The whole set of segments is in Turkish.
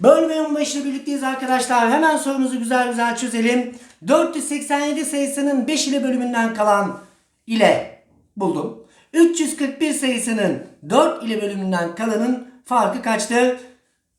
Bölme 15 ile birlikteyiz arkadaşlar. Hemen sorumuzu güzel güzel çözelim. 487 sayısının 5 ile bölümünden kalan ile buldum. 341 sayısının 4 ile bölümünden kalanın farkı kaçtır?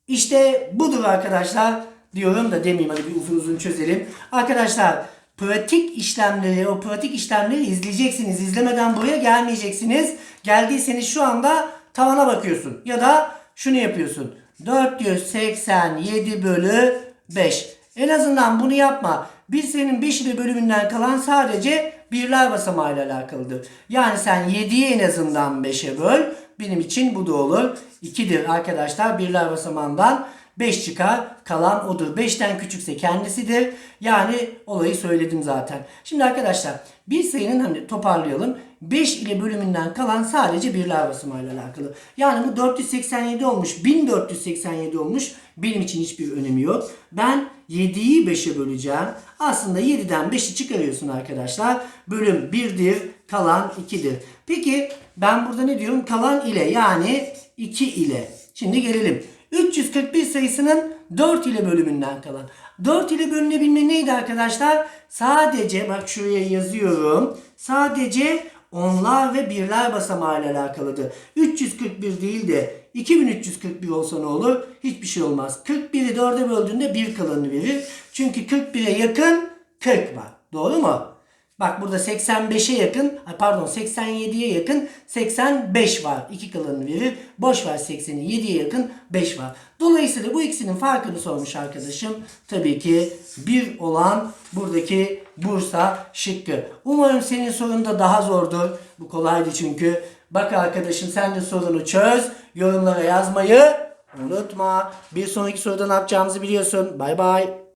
İşte budur arkadaşlar. Diyorum da demeyeyim hadi bir uzun uzun çözelim. Arkadaşlar pratik işlemleri, o pratik işlemleri izleyeceksiniz. İzlemeden buraya gelmeyeceksiniz. Geldiyseniz şu anda tavana bakıyorsun. Ya da şunu yapıyorsun. 487 bölü 5. En azından bunu yapma. Bir senin 5 ile bölümünden kalan sadece birler basamağıyla alakalıdır. Yani sen 7'yi en azından 5'e böl. Benim için bu da olur. 2'dir arkadaşlar. Birler basamağından 5 çıkar. Kalan odur. 5'ten küçükse kendisidir. Yani olayı söyledim zaten. Şimdi arkadaşlar bir sayının hani toparlayalım. 5 ile bölümünden kalan sadece birler basamağıyla alakalı. Yani bu 487 olmuş. 1487 olmuş. Benim için hiçbir önemi yok. Ben 7'yi 5'e böleceğim. Aslında 7'den 5'i çıkarıyorsun arkadaşlar. Bölüm 1'dir. Kalan 2'dir. Peki ben burada ne diyorum? Kalan ile yani 2 ile. Şimdi gelelim. 341 sayısının 4 ile bölümünden kalan. 4 ile bölünebilme neydi arkadaşlar? Sadece bak şuraya yazıyorum. Sadece onlar ve birler basamağıyla alakalıdır. 341 değil de 2341 olsa ne olur? Hiçbir şey olmaz. 41'i 4'e böldüğünde 1 kalanını verir. Çünkü 41'e yakın 40 var. Doğru mu? Bak burada 85'e yakın, pardon 87'ye yakın 85 var. 2 kalanını verir. Boş ver 80'i 7'ye yakın 5 var. Dolayısıyla bu ikisinin farkını sormuş arkadaşım. Tabii ki 1 olan buradaki Bursa şıkkı. Umarım senin sorun da daha zordur. Bu kolaydı çünkü. Bak arkadaşım sen de sorunu çöz. Yorumlara yazmayı unutma. Bir sonraki soruda ne yapacağımızı biliyorsun. Bay bay.